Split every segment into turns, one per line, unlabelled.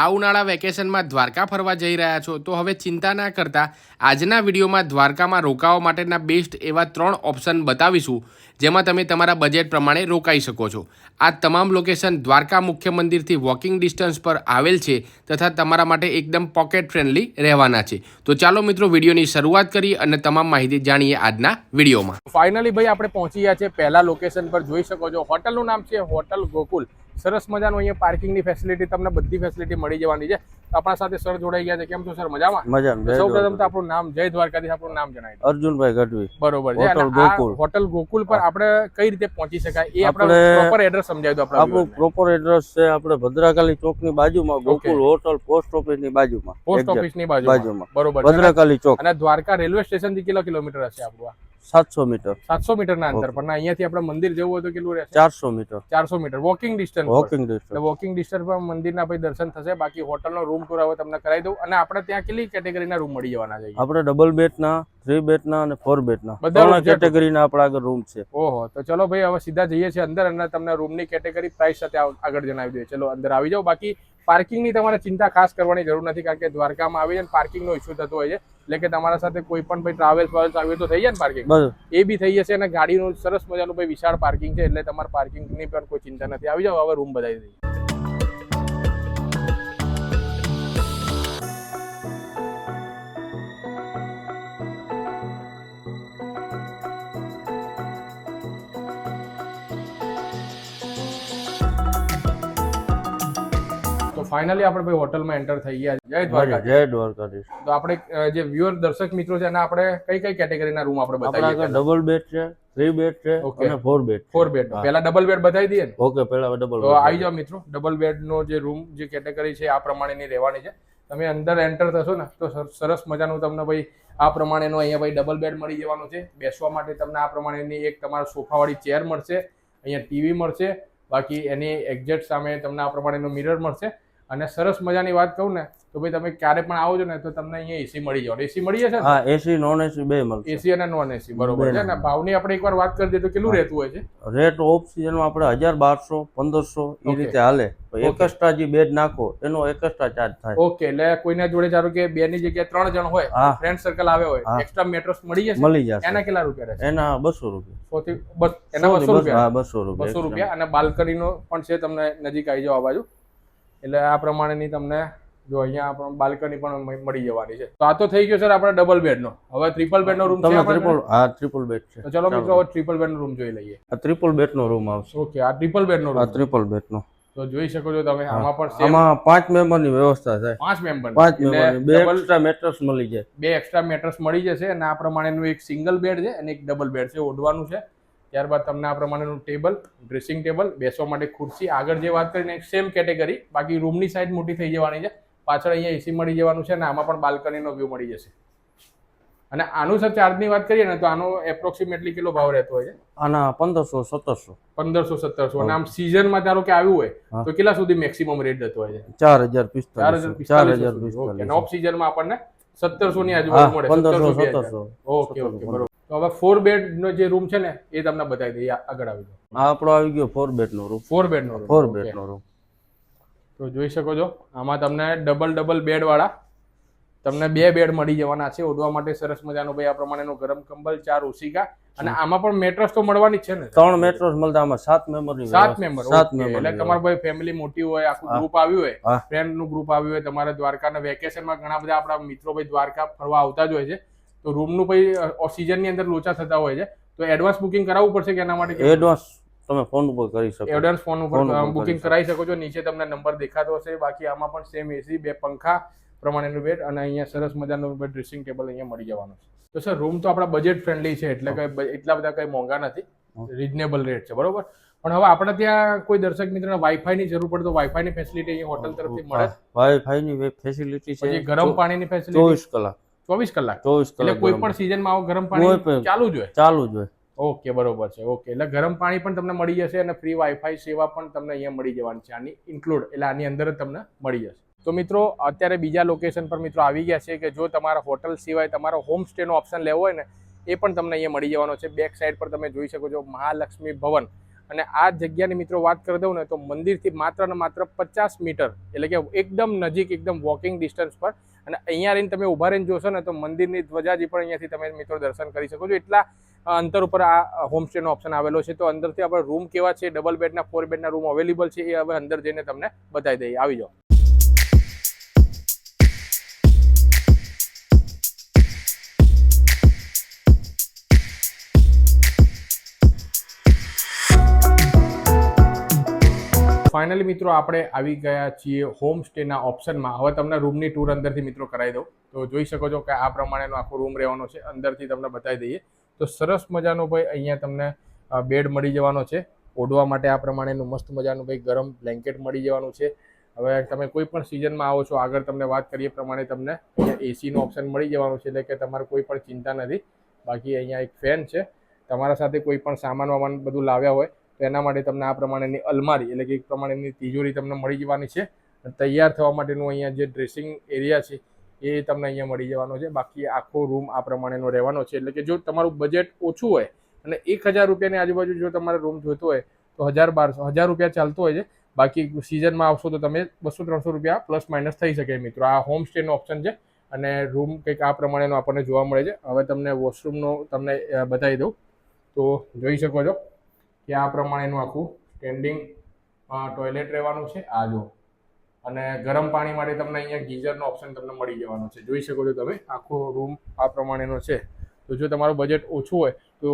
આ ઉનાળા વેકેશનમાં દ્વારકા ફરવા જઈ રહ્યા છો, તો હવે ચિંતા ના કરતા આજના વિડીયોમાં દ્વારકામાં રોકાવા માટેના બેસ્ટ એવા ત્રણ ઓપ્શન બતાવીશું, જેમાં તમે તમારા બજેટ પ્રમાણે રોકાઈ શકો છો. આ તમામ લોકેશન દ્વારકા મુખ્ય મંદિરથી વોકિંગ ડિસ્ટન્સ પર આવેલ છે તથા તમારા માટે એકદમ પોકેટ ફ્રેન્ડલી રહેવાના છે. તો ચાલો મિત્રો વિડીયોની શરૂઆત કરી અને તમામ માહિતી જાણીએ આજના વિડીયોમાં. ફાઇનલી ભાઈ, આપણે પહોંચી ગયા છે પહેલા લોકેશન પર. જોઈ શકો છો હોટલનું નામ છે હોટલ ગોકુલ સરસ મજાનું અહીંયા પાર્કિંગની ફેસિલિટી તમને બધી ફેસિલિટી મળી જવાની છે. આપણા સાથે સર જોડાઈ ગયા છે. કેમ છો સર? મજામાં?
મજામાં. જય
સૌ પ્રથમ તો આપણું નામ જય દ્વારકાધીશ આપણું નામ જણાવી
અર્જુનભાઈ ગઢવી.
બરોબર છે.
હોટલ ગોકુલ.
હોટલ ગોકુલ પર આપણે કઈ રીતે પહોંચી શકાય એ આપણે પ્રોપર એડ્રેસ સમજાવી દો આપણે
આપણું પ્રોપર એડ્રેસ છે આપણે ભદ્રાકાલી ચોકની બાજુમાં ગોકુલ હોટલ પોસ્ટ ઓફિસની બાજુમાં.
પોસ્ટ
ઓફિસ
ઓફિસની બાજુમાં. બરોબર
ભદ્રકાલી ચોક.
અને દ્વારકા રેલવે સ્ટેશનથી કેટલા કિલોમીટર હશે આપણું
સાતસો મીટર.
સાતસો મીટર ના અંતર પણ અહીંયાથી આપણે મંદિર જવું હોય તો કેટલું રહેશે?
ચારસો મીટર.
ચારસો metre. Walking
distance
walking
distance
walking distance પર મંદિરના ભાઈ દર્શન થશે. બાકી હોટલનો રૂમ ટૂર હવે તમને કરાવી દઉં. અને આપણે ત્યાં કેટલી કેટેગરીના રૂમ મળી જવાના છે
આપણે ડબલ બેડના થ્રી બેડના અને ફોર બેડના
બધા
કેટેગરીના આપણા આગળ રૂમ છે.
ઓહો તો ચલો ભાઈ હવે સીધા જઈએ છીએ અંદર અને તમને રૂમની કેટેગરી પ્રાઇસ સાથે આગળ જણાવી દઈએ. ચલો અંદર આવી જાઓ. બાકી પાર્કિંગની તમારે ચિંતા ખાસ કરવાની જરૂર નથી કારણ કે દ્વારકામાં આવી જાય ને પાર્કિંગનો ઇસ્યુ થતો હોય છે. એટલે કે તમારા સાથે કોઈ પણ ભાઈ ટ્રાવેલ્સ વાવેલ્સ આવી તો થઈ જાય ને પાર્કિંગ એ બી થઈ જશે અને ગાડીનું સરસ મજાનું ભાઈ વિશાળ પાર્કિંગ છે એટલે તમારે પાર્કિંગની પણ કોઈ ચિંતા નથી. આવી જાઓ હવે રૂમ બધાઈ દઈએ. ફાઇનલી આપણે ભાઈ હોટલમાં એન્ટર થઈ ગયા. જય દ્વારકા
જય દ્વારકાધીશ.
તો આપણે જે વ્યુઅર દર્શક મિત્રો છે એના આપણે કઈ કઈ કેટેગરીના રૂમ આપણે બતાવીએ?
ડબલ બેડ છે થ્રી બેડ છે. અને ફોર બેડ
ફોર બેડ પહેલા ડબલ બેડ બતાવી દઈએ ને?
ઓકે પહેલા ડબલ
તો આવી જાઓ મિત્રો. ડબલ બેડ નો જે રૂમ જે કેટેગરી છે આ પ્રમાણેની રહેવાની છે. તમે અંદર એન્ટર થશો ને તો સર- સરસ મજાનું તમને ભાઈ આ પ્રમાણેનો અહીંયા ભાઈ ડબલ બેડ મળી જવાનું છે. બેસવા માટે તમને આ પ્રમાણેની એક તમારા સોફાવાળી ચેર મળશે અહીંયા ટીવી મળશે બાકી એની એક્ઝેક્ટ સામે તમને આ પ્રમાણેનો મિરર મળશે. અને સરસ મજાની વાત કહું ને તો ભાઈ તમે ક્યારે પણ આવો છો ને તો તમને અહીંયા એસી મળી જાવ એસી મળી જશે ને?
હા એસી નોન એસી બે મળશે.
એસી અને નોન એસી બરોબર છે ને? ભાવની આપણે એકવાર વાત કરી દઈએ તો કેટલું રહેતું હોય છે?
રેટ ઓફ સિઝનમાં આપણે હજાર બારસો પંદરસો એ. રીતે હાલે. એકસ્ટ્રા જે બેડ નાખો એનો એકસ્ટ્રા ચાર્જ થાય.
ઓકે એટલે કોઈના જોડે ધારો કે બે ની જગ્યાએ ત્રણ જણ હોય ફ્રેન્ડ સર્કલ આવે હોય. એક્સ્ટ્રા મેટ્રસ મળી જશે?
મળી જશે.
એના કેટલા રૂપિયા રહેશે?
એના બસો રૂપિયા.
એના બસો રૂપિયા?
બસો રૂપિયા
બસો રૂપિયા. અને બાલ્કનીનો પણ છે તમને નજીક આવી જાવ આ બાજુ. એટલે આ પ્રમાણેની તમને જો અહીંયા આપણે બાલ્કની પણ મળી જવાની છે. તો આ તો થઈ ગયો સર આપણે ડબલ બેડ નો. હવે ટ્રિપલ બેડ નો રૂમ છે
ટ્રિપલ આ ટ્રિપલ બેડ છે.
તો ચલો મિત્રો હવે ટ્રિપલ બેડ નો રૂમ જોઈ લઈએ.
આ ટ્રિપલ બેડ નો રૂમ આવશે.
ઓકે આ ટ્રિપલ બેડ રૂમ
આ ટ્રિપલ બેડ નો.
તો જોઈ શકો છો તમે આમાં પણ
આમાં પાંચ મેમ્બરની વ્યવસ્થા થાય.
પાંચ મેમ્બર
પાંચ મેમ્બર બે એક્સ્ટ્રા મેટ્રસ મળી જાય.
બે એક્સ્ટ્રા મેટર્સ મળી જશે અને આ પ્રમાણેનું એક સિંગલ બેડ છે અને એક ડબલ બેડ છે ઓઢવાનું છે. ત્યારબાદ તમને આ પ્રમાણેનું ટેબલ ડ્રેસિંગ ટેબલ બેસવા માટે ખુરશી આગળ જે વાત કરીને સેમ કેટેગરી બાકી રૂમની સાઈડ મોટી થઈ જવાની છે. પાછળ અહીંયા એસી મળી જવાનું છે અને આમાં પણ બાલ્કનીનો વ્યૂ મળી જશે. અને આનું સર ચાર્જની વાત કરીએ ને તો આનો એપ્રોક્સિમેટલી કેટલો ભાવ રહેતો હોય છે?
આના પંદરસો સત્તરસો.
પંદરસો સત્તરસો. અને આમ સિઝનમાં ધારો કે આવ્યું હોય તો કેટલા સુધી મેક્સિમમ રેટ જતો હોય છે?
ચાર હજાર પિસ્તાલીસ ચાર હજાર
ઓકે
પિસ્તાલીસ.
ઓફ સિઝનમાં આપણને સત્તરસો ની આજુબાજુ મળે
પંદરસો સત્તરસો.
ઓકે ઓકે બરોબર. તો હવે ફોર બેડ નો જે રૂમ છે ને એ તમને બતાવી દઈએ. આગળ આવી જાઓ.
આપણો આવી ગયો ફોર બેડ નો રૂમ
ફોર બેડ નો room.
ફોર. બેડ નો રૂમ
તો જોઈ શકો છો આમાં તમને ડબલ ડબલ બેડ વાળા તમને બે બેડ મળી જવાના છે. ઓઢવા માટે સરસ મજાનો ભાઈ આ પ્રમાણેનો ગરમ કંબલ ચાર ઓશિકા અને આમાં પણ મેટ્રસ તો મળવાની જ છે ને?
ત્રણ મેટ્રસ મળતા આમાં સાત મેમ્બર
સાત મેમ્બર
સાત મેમ્બર એટલે
તમારું ભાઈ ફેમિલી મોટી હોય આખું ગ્રુપ આવ્યું હોય ફ્રેન્ડનું ગ્રુપ આવ્યું હોય તમારે દ્વારકાના વેકેશનમાં ઘણા બધા આપણા મિત્રો ભાઈ દ્વારકા ફરવા આવતા જ હોય છે. તો રૂમનું પછી સિઝનની અંદર લોચા થતા હોય છે. તો એડવાન્સ બુકિંગ કરાવવું પડશે કે એના માટે
એડવાન્સ તમે ફોન ઉપર કરી શકો.
એડવાન્સ ફોન ઉપર બુકિંગ કરાવી શકો છો. નીચે તમને નંબર દેખાતો હશે. બાકી આમાં પણ સેમ એસી બે પંખા પ્રમાણેનું બેડ અને અહીંયા સરસ મજાનું ડ્રેસિંગ ટેબલ અહીંયા મળી જવાનું છે. તો સર રૂમ તો આપણા બજેટ ફ્રેન્ડલી છે એટલે કઈ એટલા બધા કઈ મોંઘા નથી. રિઝનેબલ રેટ છે બરોબર? પણ હવે આપણે ત્યાં કોઈ દર્શક મિત્રને વાઈફાઈની જરૂર પડે તો વાઈફાઈની ફેસિલિટી અહીંયા હોટલ તરફથી મળે.
વાઈફાઈની ફેસિલિટી છે
ગરમ પાણીની ફેસિલિટી
ચોવીસ કલાક.
ચોવીસ કલાક.
ચોવીસ કલાક
કોઈ પણ સિઝનમાં આવો ગરમ પાણી. ચાલુ જ હોય.
ચાલુ જ હોય.
ઓકે બરોબર છે. ઓકે એટલે ગરમ પાણી પણ તમને મળી જશે અને ફ્રી વાઈફાઈ સેવા પણ તમને અહીંયા મળી જવાની છે. આની ઇન્ક્લુડ એટલે આની અંદર જ તમને મળી જશે. તો મિત્રો અત્યારે બીજા લોકેશન પર મિત્રો આવી ગયા છે કે જો તમારા હોટલ સિવાય તમારો હોમ સ્ટેનો ઓપ્શન લેવો હોય ને એ પણ તમને અહીંયા મળી જવાનો છે. બેક સાઈડ પર તમે જોઈ શકો છો મહાલક્ષ્મી ભવન. અને આ જગ્યાની મિત્રો વાત કરી દઉં ને તો મંદિરથી માત્ર ને માત્ર પચાસ મીટર એટલે કે એકદમ નજીક એકદમ વોકિંગ ડિસ્ટન્સ પર અને અહીંયા રહીને તમે ઊભા રહીને જોશો ને તો મંદિરની ધ્વજાજી પણ અહીંયાથી તમે મિત્રો દર્શન કરી શકો છો. એટલા અંતર ઉપર આ હોમસ્ટેનો ઓપ્શન આવેલો છે. તો અંદરથી આપણે રૂમ કેવા છે? ડબલ બેડના ફોર બેડના રૂમ અવેલેબલ છે એ હવે અંદર જઈને તમને બતાવી દઈએ. આવી જાઓ. ફાઇનલી મિત્રો આપણે આવી ગયા છીએ હોમ સ્ટેના ઓપ્શનમાં. હવે તમને રૂમની ટૂર અંદરથી મિત્રો કરાવી દઉં. તો જોઈ શકો છો કે આ પ્રમાણેનો આખો રૂમ રહેવાનો છે. અંદરથી તમને બતાવી દઈએ. તો સરસ મજાનો ભાઈ અહીંયા તમને બેડ મળી જવાનો છે. ઓઢવા માટે આ પ્રમાણેનું મસ્ત મજાનું ભાઈ ગરમ બ્લેન્કેટ મળી જવાનું છે. હવે તમે કોઈ પણ સિઝનમાં આવો છો, આગળ તમને વાત કરીએ પ્રમાણે તમને અહીંયા એસીનો ઓપ્શન મળી જવાનું છે. એટલે કે તમારે કોઈ પણ ચિંતા નથી. બાકી અહીંયા એક ફેન છે. તમારા સાથે કોઈ પણ સામાન વામાન બધું લાવ્યા હોય તો એના માટે તમને આ પ્રમાણેની અલમારી એટલે કે એક પ્રમાણેની તિજોરી તમને મળી જવાની છે. તૈયાર થવા માટેનું અહીંયા જે ડ્રેસિંગ એરિયા છે, એ તમને અહીંયા મળી જવાનો છે. બાકી આખો રૂમ આ પ્રમાણેનો રહેવાનો છે. એટલે કે જો તમારું બજેટ ઓછું હોય અને એક હજાર રૂપિયાની આજુબાજુ જો તમારે રૂમ જોઈતો હોય, તો હજાર બારસો, હજાર રૂપિયા ચાલતો હોય છે. બાકી સિઝનમાં આવશો તો તમે બસો ત્રણસો રૂપિયા પ્લસ માઇનસ થઈ શકે મિત્રો. આ હોમ સ્ટેનો ઓપ્શન છે અને રૂમ કંઈક આ પ્રમાણેનો આપણને જોવા મળે છે. હવે તમને વોશરૂમનો તમને બતાવી દઉં. તો જોઈ શકો છો. કે આ પ્રમાણેનું આખું સ્ટેન્ડિંગ ટોયલેટ રહેવાનું છે. આ જો અને ગરમ પાણી માટે તમને અહીંયા ગીઝરનો ઓપ્શન તમને મળી જવાનો છે. જોઈ શકો છો તમે, આખો રૂમ આ પ્રમાણેનો છે. તો જો તમારું બજેટ ઓછું હોય, તો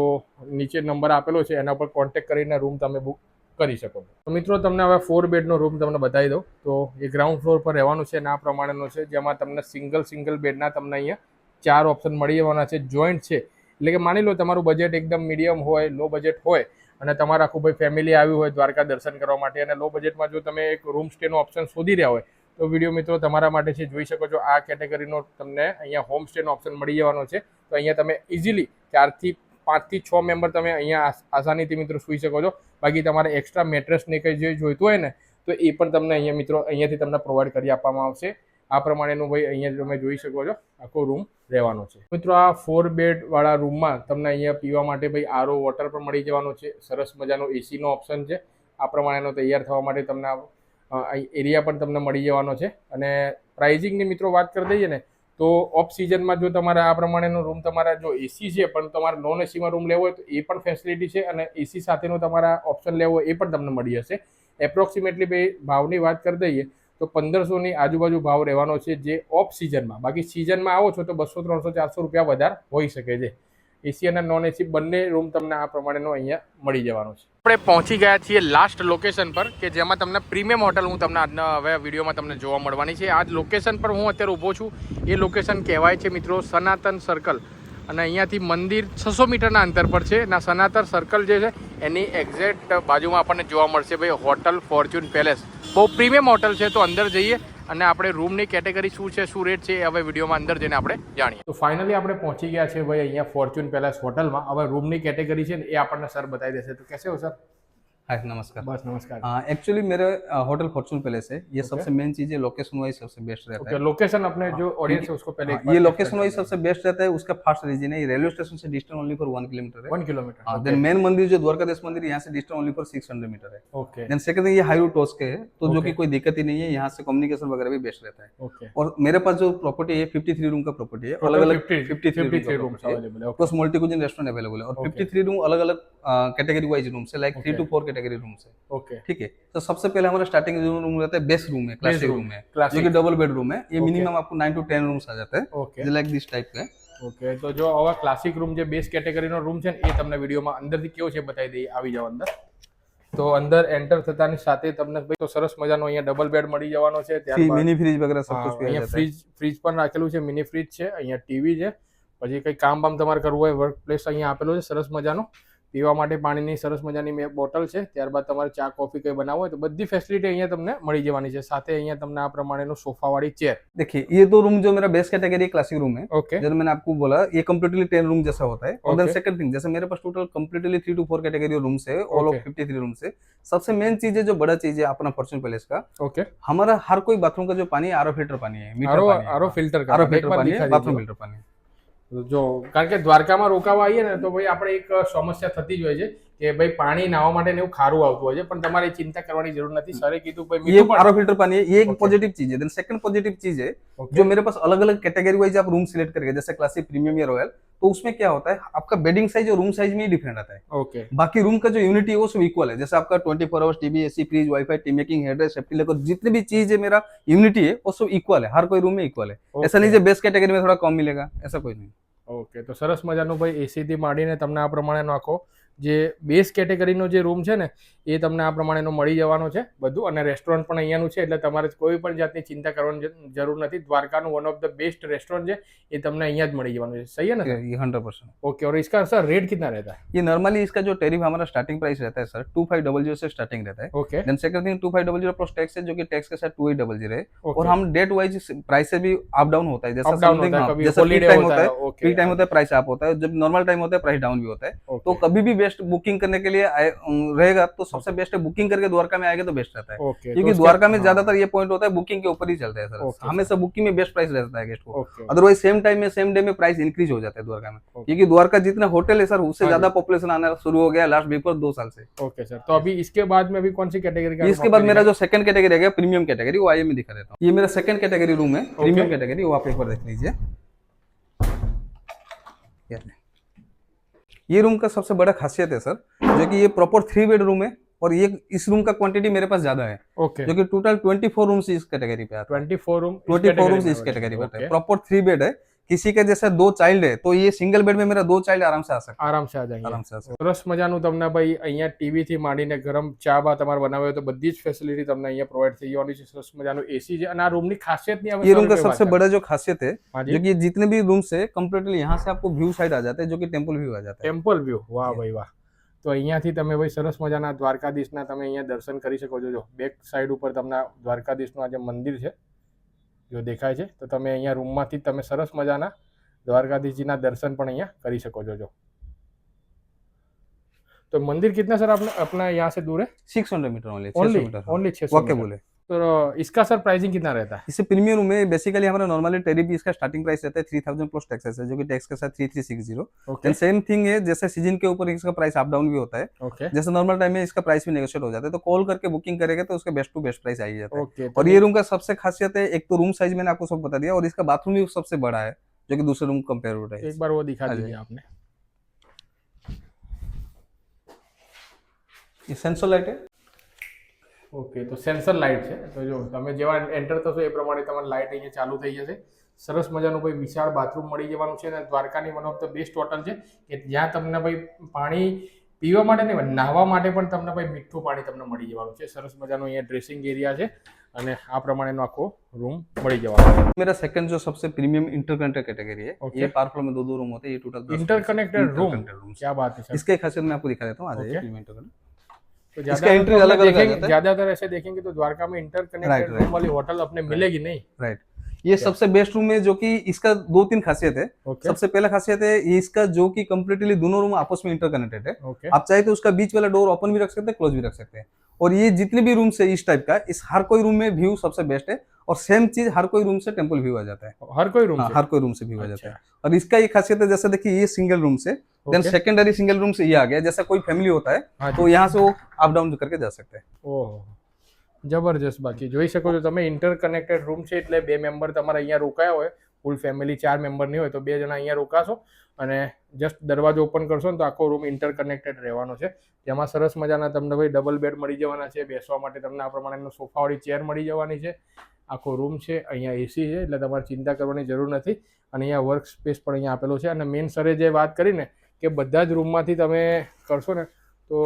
નીચે નંબર આપેલો છે, એના પર કોન્ટેક્ટ કરીને રૂમ તમે બુક કરી શકો તો મિત્રો, તમને હવે ફોર બેડનો રૂમ તમને બતાવી દઉં. તો એ ગ્રાઉન્ડ ફ્લોર પર રહેવાનું છે અને આ પ્રમાણેનો છે, જેમાં તમને સિંગલ સિંગલ બેડના તમને અહીંયા ચાર ઓપ્શન મળી જવાના છે. જોઈન્ટ છે. એટલે કે માની લો તમારું બજેટ એકદમ મીડિયમ હોય લો બજેટ હોય અને તમારા આખું ભાઈ ફેમિલી આવ્યું હોય દ્વારકા દર્શન કરવા માટે. અને લો બજેટમાં જો તમે એક રૂમ સ્ટેનો ઓપ્શન શોધી રહ્યા હોય, તો વીડિયો મિત્રો તમારા માટે છે, જોઈ શકો છો, આ કેટેગરીનો તમને અહીંયા હોમ સ્ટેનો ઓપ્શન મળી જવાનો છે. તો અહીંયા તમે ઇઝીલી ચારથી પાંચથી છ મેમ્બર તમે અહીંયા આસ- આસાનીથી મિત્રો સૂઈ શકો છો. બાકી તમારે એક્સ્ટ્રા મેટ્રેસને કંઈ જે જોઈતું હોય ને, તો એ પણ તમને અહીંયા મિત્રો અહીંયાથી તમને પ્રોવાઈડ કરી આપવામાં આવશે. આ પ્રમાણેનું ભાઈ અહીંયા તમે જોઈ શકો છો, આખો રૂમ રહેવાનો છે. મિત્રો, આ ફોર બેડવાળા રૂમમાં તમને અહીંયા પીવા માટે ભાઈ આરો વોટર પણ મળી જવાનો છે. સરસ મજાનો એસીનો ઓપ્શન છે. આ પ્રમાણેનો તૈયાર થવા માટે તમને એરિયા પણ તમને મળી જવાનો છે. અને પ્રાઇઝિંગની મિત્રો વાત કરી દઈએ ને, તો ઓફ સિઝનમાં જો તમારે આ પ્રમાણેનો રૂમ તમારા જો એસી છે, પણ તમારે નોન એસીમાં રૂમ લેવો હોય તો એ પણ ફેસિલિટી છે અને એસી સાથેનો તમારા ઓપ્શન લેવો એ પણ તમને મળી જશે. એપ્રોક્સિમેટલી ભાઈ ભાવની વાત કરી દઈએ તો પંદરસોની આજુબાજુ ભાવ રહેવાનો છે જે ઓફ સિઝનમાં બાકી સિઝનમાં આવો છો તો બસો, ત્રણસો, ચારસો રૂપિયા વધારે હોઈ શકે છે. એસી અને નોન એસી બંને રૂમ તમને આ પ્રમાણેનો અહીંયા મળી જવાનો છે. આપણે પહોંચી ગયા છીએ લાસ્ટ લોકેશન પર, કે જેમાં તમને પ્રીમિયમ હોટલ હું તમને આજના હવે વિડીયોમાં તમને જોવા મળવાની છે. આ લોકેશન પર હું અત્યારે ઊભો છું. એ લોકેશન કહેવાય છે મિત્રો સનાતન સર્કલ અને અહીંયાથી મંદિર છસો મીટરના અંતર પર છે. ના સનાતર સર્કલ જે છે, એની એક્ઝેક્ટ બાજુમાં આપણને જોવા મળશે ભાઈ હોટલ ફોર્ચ્યુન પેલેસ બહુ પ્રીમિયમ હોટલ છે, તો અંદર જઈએ અને આપણે રૂમની કેટેગરી શું છે, શું રેટ છે, એ હવે વિડીયોમાં અંદર જઈને આપણે જાણીએ. તો ફાઇનલી આપણે પહોંચી ગયા છે ભાઈ, અહીંયા ફોર્ચ્યુન પેલેસ હોટલમાં હવે રૂમની કેટેગરી છે ને, એ આપણને સર બતાવી દેશે. તો કેસે સર
हाय नमस्कार।
बस नमस्कार।
एक्चुअली मेरे होटल फॉर्चून पैलेस है। ये सबसे मेन चीज़ है लोकेशन वाइज सबसे बेस्ट रहता
ओके लोकेशन अपने जो ऑडियंस है उसको पहले
है हाँ, ये लोकेशन वाइज सबसे बेस्ट रहता है उसका फास्ट रीजन है। रेलवे स्टेशन से distance only for one kilometre है।
वन किलोमीटर
हाँ, देन मेन मंदिर जो द्वारकाधीश मंदिर यहाँ से distance only for six hundred metre है।
ओके
देन सेकंड ये हाई रूट के है तो जो की कोई दिक्कत ही नहीं है यहाँ से कम्युनिकेशन वगैरह भी बेस्ट रहता है। और मेरे पास जो प्रॉपर्टी है फिफ्टी थ्री रूम का प्रॉपर्टी है अलग अलग फिफ्टी
थ्री है।
Plus multi cuisine restaurant available है। और फिफ्टी थ्री रूम अलग अलग कैटेगरी वाइज रूम है like
three
to four category room है
ओके
ठीक है तो सबसे पहले हमारा स्टार्टिंग जो रूम रहता है बेस्ट रूम है क्लासिक
room,
रूम है
classic.
जो कि डबल बेडरूम है ये
Okay.
मिनिमम आपको नाइन टू टेन रूम्स आ जाते हैं
ओके
लाइक दिस टाइप का है
ઓકે તો જો આવા ક્લાસિક રૂમ જે બેઝ કેટેગરીનો રૂમ છે ને એ તમને વિડીયોમાં અંદરથી કેવો છે બતાવી દઈએ આવી જાઓ અંદર તો અંદર એન્ટર થતાની સાથે તમને ભાઈ તો સરસ મજાનો અહીંયા ડબલ બેડ મળી જવાનો છે ત્યારબાદ
मिनी फ्रिज वगैरह सब
હા,
कुछ भी आ
અહીંયા
जाता है
ફ્રીજ ફ્રીજ પણ રાખેલું છે મિની ફ્રીજ છે અહીંયા ટીવી છે પછી કંઈ કામ બામ તમારે કરવું હોય વર્ક પ્લેસ અહીંયા આપેલો છે સરસ મજાનો પીવા માટે પાણીની સરસ મજાની મેં બોટલ છે ત્યારબાદ તમારે ચા કોફી કંઈ બનાવવું હોય તો બધી ફેસિલિટી અહીંયા તમને મળી જવાની છે સાથે અહીંયા તમને આ પ્રમાણેનું સોફાવાળી ચેર
देखिए ये तो रूम जो मेरा बेस्ट कैटेगरी क्लासिक रूम है
ઓકે
जैसे मैंने आपको बोला ये कम्प्लीटली टेन रूम जैसा होता है और देन
Okay.
सेकंड थिंग जैसे मेरे पास total completely three two four category rooms है all of
Okay.
Fifty three rooms है सबसे मेन चीज है जो बड़ा चीज है अपना फॉर्चून पैलेस का
ओके
हमारा हर कोई बाथरूम का जो पानी है आरो फिल्टर पानी है मीटर
आरो
पानी है।
आरो फिल्टर का
आरो
एक
फिल्टर
बार
पानी है
दिखा
बाथरूम
दीजिए।
फिल्टर पानी है
જો કારણ કે દ્વારકામાં રોકાવા આવીએ ને તો ભાઈ આપણે એક સમસ્યા થતી જ હોય છે કે ભાઈ પાણી નાહવા માટે ને એવું ખારું આવતું હોય છે પણ તમારે ચિંતા કરવાની જરૂર નથી સરે કીધું ભાઈ
ये
મીઠું પણ
आर फिल्टर पानी है ये एक
Okay.
पॉजिटिव चीज है देन सेकंड पॉजिटिव चीज है
Okay.
जो मेरे पास अलग अलग कैटेगरी वाइज आप रूम सिलेक्ट करके जैसे क्लासिक प्रीमियम या रॉयल तो उसमें क्या होता है आपका बेडिंग साइज और रूम साइज में ही डिफरेंट आता है
ઓકે
बाकी रूम का जो यूनिटी है वो सब इक्वल है जैसे आपका twenty four hours TV AC fridge wifi tea making heater safety लेकर जितने भी चीज है मेरा यूनिटी है वो सब इक्वल है हर कोई रूम में इक्वल है ऐसा नहीं है बेस्ट कैटेगरी में थोड़ा कम मिलेगा ऐसा कोई नहीं
ઓકે તો સરસ મજાનું ભાઈ એસીથી માંડીને તમને આ પ્રમાણેનો આખો જે બેઝ કેટેગરીનો જે રૂમ છે ને એ તમને આ પ્રમાણેનો મળી જવાનો છે બધું અને રેસ્ટોરન્ટ પણ અહીંયાનું છે એટલે તમારે કોઈ પણ જાતની ચિંતા કરવાની જરૂર નથી દ્વારકાનું one of the best restaurant છે એ તમને અહીંયા જ મળી જવાનું છે સહી ને
ये हंड्रेड परसेंट
ઓકે और इसका सर रेट कितना रहता है
ये नॉर्मली इसका जो टेरिफ हमारा स्टार्टिंग प्राइस रहता है sir two five double zero से स्टार्टिंग रहता है
okay
then second thing two five double zero plus tax है जो कि टैक्स के साथ टू एट डबल जीरो है
Okay.
और हम डेट वाइज प्राइस से भी अप डाउन होता है जैसा
Up down
something-
होता है,
हाँ,
कभी
जैसा holiday टाइम
होता
होता
है
है,
okay.
फ्री टाइम होता है प्राइस अप होता है जब नॉर्मल टाइम होता है प्राइस डाउन भी होता है तो
Okay.
कभी भी बेस्ट बुकिंग करने के लिए रहेगा तो सबसे बेस्ट है बुकिंग करके द्वारका में आएगा तो बेस्ट रहता है।
ओके
क्योंकि द्वारका में ज़्यादातर ये पॉइंट होता है बुकिंग के ऊपर ही चलता है
Okay,
सर। हमेशा बुकिंग में बेस्ट प्राइस रहता है गेस्ट को। अदरवाइज़ सेम टाइम में सेम डे में प्राइस इंक्रीज हो जाता है द्वारका में। क्योंकि द्वारका जितने होटल है सर उससे
हाँ
ज़्यादा पॉपुलेशन आना शुरू हो गया लास्ट बिफोर दो साल से।
Okay sir. तो अभी इसके बाद में अभी कौन सी कैटेगरी
इसके बाद मेरा जो सेकंड कैटेगरी है प्रीमियम कैटेगरी वो आइए मैं दिखा देता हूँ। ये मेरा सेकंड कैटेगरी रूम है प्रीमियम कैटेगरी वो आप एक बार देख लीजिए। ये रूम का सबसे बड़ा खासियत है सर जो कि ये प्रॉपर थ्री बेड रूम है और ये इस रूम का क्वांटिटी मेरे पास ज़्यादा है
ओके
जो कि टोटल ट्वेंटी फोर रूम इस कैटेगरी पे आते हैं।
Twenty four room
twenty four room इस कैटेगरी पे प्रॉपर थ्री बेड है किसी के जैसे दो चाइल्ड है तो ये सिंगल बेड में मेरा दो चाइल्ड आराम से आ सकते
આરામ સે આ
જાય આરામ સે
સરસ મજાનું તમને ભાઈ અહીંયા ટીવી થી માંડીને ગરમ ચા બા તમારે બનાવે તો બધી જ ફેસિલિટી તમને અહીંયા પ્રોવાઈડ થઈ જવાની છે સરસ મજાનું એસી છે અને આ રૂમની ખાસિયતની હવે
ये रूम का सबसे बड़ा जो खासियत है जो। कि जितने भी रूम से कंप्लीटली यहाँ से आपको व्यू साइड आ जाता है जो कि टेम्पल व्यू आ
ટેમ્પલ વ્યૂ વાહ ભાઈ વાહ તો અહીંયાથી તમે ભાઈ સરસ મજાના દ્વારકાધીશના તમે અહીંયા દર્શન કરી શકો છો. જો બેક સાઈડ ઉપર તમને દ્વારકાધીશનું આ જે મંદિર છે જો દેખાય છે તો તમે અહીંયા રૂમમાંથી તમે સરસ મજાના દ્વારકાધીશજીના દર્શન પણ અહીંયા કરી શકો છો જો. તો મંદિર कितना સર आपने अपना यहाँ से दूर है
six hundred metre
only
only
only छह
ओके बोले
तो इसका सर प्राइसिंग कितना रहता है?
इससे प्रीमियम रूम में बेसिकली हमारा नॉर्मली टेरिफ इसका स्टार्टिंग प्राइस रहता है थ्री थाउज़ेंड प्लस टैक्सेस है जो कि टैक्स के साथ three three six
zero
same thing है जैसे सीज़न के ऊपर इसका प्राइस अप डाउन भी होता है।
ओके
जैसे नॉर्मल टाइम में इसका प्राइस भी नेगोशिएट हो जाता है तो कॉल करके बुकिंग करेगा तो उसका बेस्ट टू बेस्ट प्राइस आई जाता है।
ओके
और ये रूम का सबसे खासियत है एक तो रूम साइज़ मैंने आपको सब बता दिया और इसका बाथरूम भी सबसे बड़ा है जो कि दूसरे रूम कंपेयर होता है।
एक बार वो दिखा
हाँ
दीजिए आपने।
ये सेंसर लाइट है।
ઓકે તો સેન્સર લાઇટ છે તો જો તમે જેવા એન્ટર થશો એ પ્રમાણે તમારી લાઇટ અહીંયા ચાલુ થઈ જશે સરસ મજાનું ભાઈ વિશાળ બાથરૂમ મળી જવાનું છે અને દ્વારકાની one of the best hotel છે કે જ્યાં તમને ભાઈ પાણી પીવા માટે નહીં પણ નાહવા માટે પણ તમને ભાઈ મીઠું પાણી તમને મળી જવાનું છે સરસ મજાનું અહીંયા ડ્રેસિંગ એરિયા છે અને આ પ્રમાણેનો આખો રૂમ મળી જવાનો છે
मेरा सेकंड जो सबसे प्रीमियम इंटरकनेक्टेड कैटेगरी है
Okay.
ये पार फ्लोर में दो दो रूम होते हैं ये total
interconnected room
interconnected room
क्या बात है सर
इसके खासियत मैं आपको दिखा देता हूँ आ जाइए
Okay.
प्रीमियम इंटरकनेक्ट
तो
इसका
एंट्री
अलग अलग।
ज़्यादातर ऐसे देखेंगे तो द्वारका में इंटरकनेक्टेड रूम वाली होटल अपने मिलेगी नहीं।
राइट ये सबसे बेस्ट रूम है जो कि इसका दो तीन खासियत है।
Okay.
सबसे पहला खासियत है इसका जो कि कम्प्लीटली दोनों रूम आपस में इंटरकनेक्टेड है।
Okay.
आप चाहे तो उसका बीच वाला डोर ओपन भी रख सकते हैं क्लोज भी रख सकते हैं। और ये जितने भी रूम्स है इस टाइप का इस हर कोई रूम में व्यू सबसे बेस्ट है और सेम चीज हर कोई रूम से टेम्पल व्यू आ जाता है
हर कोई रूम
हाँ,
से
हर कोई रूम से व्यू आ
अच्छा,
जाता है और इसका ये खासियत है जैसे देखिए ये सिंगल रूम से then
okay.
Secondary single room से ये आ गया जैसा कोई फैमिली होता है
हाँ जी।
तो यहाँ से वो अप डाउन करके जा सकते हैं
ઓહો જબરજસ્ત બાકી જોઈ શકો છો તમે ઇન્ટરકનેક્ટેડ રૂમ છે એટલે બે મેમ્બર તમારા અહીંયા રોકાયા હોય ફૂલ ફેમિલી ચાર મેમ્બરની હોય તો બે જણા અહીંયા રોકાશો અને જસ્ટ દરવાજો ઓપન કરશો ને તો આખો રૂમ ઇન્ટરકનેક્ટેડ રહેવાનો છે. જેમાં સરસ મજાના તમને ભાઈ ડબલ બેડ મળી જવાના છે. બેસવા માટે તમને આ પ્રમાણેનો સોફાવાળી ચેર મળી જવાની છે. આખો રૂમ છે, અહીંયા એસી છે, એટલે તમારે ચિંતા કરવાની જરૂર નથી. અને અહીંયા વર્ક સ્પેસ પણ અહીંયા આપેલો છે. અને મેઇન સરે જે વાત કરીને કે બધા જ રૂમમાંથી તમે કરશો ને, તો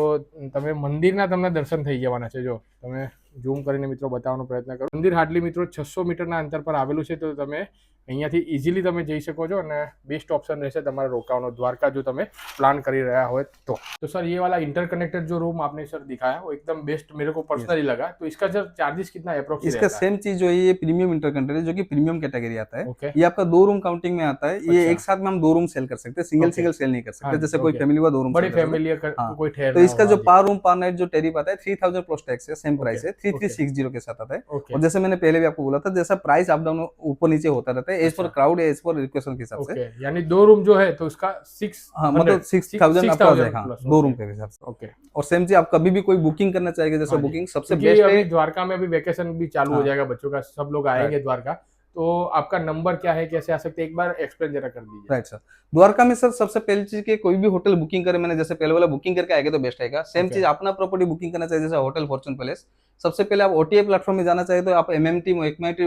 તમે મંદિરના તમને દર્શન થઈ જવાના છે. જો તમે ઝૂમ કરીને મિત્રો બતાવવાનો પ્રયત્ન કરો મંદિર હાર્ડલી મિત્રો છસો મીટરના અંતર પર આવેલું છે તો તમે અહીંયાથી ઇઝીલી તમે જઈ શકો છો અને બેસ્ટ ઓપ્શન રહેશે તમારે રોકાવાનો દ્વારકા જો તમે प्लान कर ही रहा हो तो तो सर ये वाला इंटरकनेक्टेड जो रूम आपने सर दिखाया वो एकदम बेस्ट मेरे को पर्सनली लगा तो इसका सर चार्जेस कितना अप्रोक्स
इसका सेम चीज जो है ये प्रीमियम इंटरकनेक्टेड है जो कि प्रीमियम कैटेगरी आता है
ओके
ये आपका दो रूम काउंटिंग में आता है ये
अच्छा।
एक साथ में हम दो रूम सेल कर सकते हैं सिंगल
Okay.
सिंगल सेल नहीं कर
हाँ,
सकते जैसे कोई
okay.
फैमिली हुआ दो रूम
बड़ी फैमिली का
हाँ,
कोई ठहर
तो इसका जो पार रूम पर नाइट जो टेरिफ आता है थ्री थाउजेंड प्लस टैक्स है सेम
Okay.
प्राइस है three three three six zero के साथ आता है।
Okay.
और जैसे मैंने पहले भी आपको बोला था जैसा प्राइस अप डाउन ऊपर नीचे होता रहता है एज पर
अच्छा।
क्राउड एज पर रिक्वेशन के हिसाब से।
यानी दो रूम जो है तो उसका सिक्स
हाँ मतलब सिक्स थाउज़ेंड आपका जाएगा हाँ, दो रूम के हिसाब से।
ओके
और सेम जी आप कभी भी कोई बुकिंग करना चाहेंगे जैसे
हाँ
बुकिंग सबसे बेस्ट है।
द्वारका में भी वेकेशन भी चालू हो
हाँ।
जाएगा बच्चों का सब लोग आएँगे द्वारका। तो आपका नंबर क्या है कैसे आ सकते हैं एक बार एक्सप्लेन जरा कर दीजिए
राइट सर द्वारका में सर सबसे पहली चीज के कोई भी होटल बुकिंग करे मैंने जैसे पहले वाला बुकिंग करके आएगा तो बेस्ट आएगा सेम
Okay.
चीज अपना प्रॉपर्टी बुकिंग करना चाहिए जैसे होटल फॉर्चून पैलेस सबसे पहले आप ओटीए प्लेटफॉर्म में जाना चाहिए तो आप एम एम टी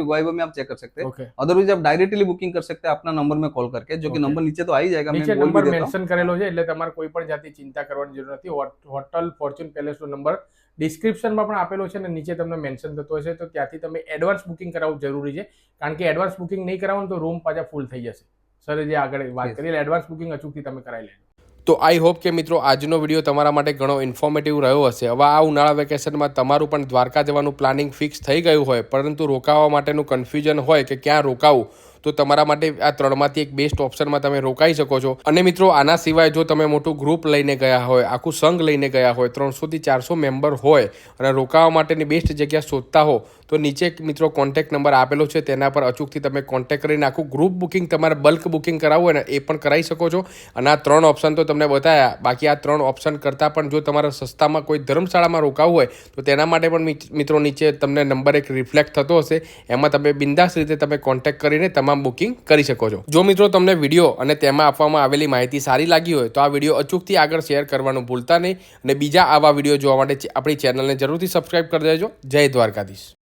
गोइबो में आप चेक कर सकते हैं
ओके
अदरवाइज आप डायरेक्टली बुकिंग कर सकते हैं अपना नंबर में कॉल करके जो कि
Okay.
नंबर नीचे तो आ ही जाएगा
નીચે
मैं बोल
નંબર
भी देता हूँ
મેન્શન કરેલો છે એટલે તમારે કોઈ પણ જાતની ચિંતા કરવાની જરૂર નથી હોટ- હોટલ ફોર્ચ્યુન પેલેસનો નંબર ડિસ્ક્રિપ્શનમાં પણ આપેલો છે અને નીચે તમને મેન્શન થતો હશે તો ત્યાંથી તમે એડવાન્સ બુકિંગ કરાવવું જરૂરી છે. કારણ કે એડવાન્સ બુકિંગ નહીં કરાવો તો રૂમ પાછા ફૂલ થઈ જશે. સર જે આગળ વાત કરી એડવાન્સ બુકિંગ અચૂકથી તમે કરાવી લેજો. તો આઈ હોપ કે મિત્રો આજનો વીડિયો તમારા માટે ઘણો ઇન્ફોર્મેટિવ રહ્યો હશે. હવે આ ઉનાળા વેકેશનમાં તમારું પણ દ્વારકા જવાનું પ્લાનિંગ ફિક્સ થઈ ગયું હોય પરંતુ રોકાવા માટેનું કન્ફ્યુઝન હોય કે ક્યાં રોકાવું તો તમારા માટે આ ત્રણમાંથી એક બેસ્ટ ઓપ્શનમાં તમે રોકાઈ શકો છો. અને મિત્રો, આના સિવાય જો તમે મોટું ગ્રુપ લઈને ગયા હોય, આખું સંઘ લઈને ગયા હોય, ત્રણસોથી ચારસો મેમ્બર હોય, અને રોકાવા માટેની બેસ્ટ જગ્યા શોધતા હો તો નીચે મિત્રો કોન્ટેક્ટ નંબર આપેલો છે, તેના પર અચૂકથી તમે કોન્ટેક્ટ કરીને આખું ગ્રુપ બુકિંગ તમારે બલ્ક બુકિંગ કરાવવું હોય ને, એ પણ કરાવી શકો છો. અને આ ત્રણ ઓપ્શન તો તમને બતાવ્યા બાકી આ ત્રણ ઓપ્શન કરતાં પણ જો તમારે સસ્તામાં કોઈ ધર્મશાળામાં રોકાવું હોય, તો તેના માટે પણ મિત્રો નીચે તમને નંબર એક રિફ્લેક્ટ થતો હશે. એમાં તમે બિંદાસ રીતે તમે કોન્ટેક્ટ કરીને તમામ બુકિંગ કરી શકો છો. જો મિત્રો તમને વીડિયો અને તેમાં આપવામાં આવેલી માહિતી સારી લાગી હોય, તો આ વીડિયો અચૂકથી આગળ શેર કરવાનું ભૂલતા નહીં. અને બીજા આવા વીડિયો જોવા માટે આપણી ચેનલને જરૂરથી સબસ્ક્રાઈબ કરી દેજો. જય દ્વારકાધીશ.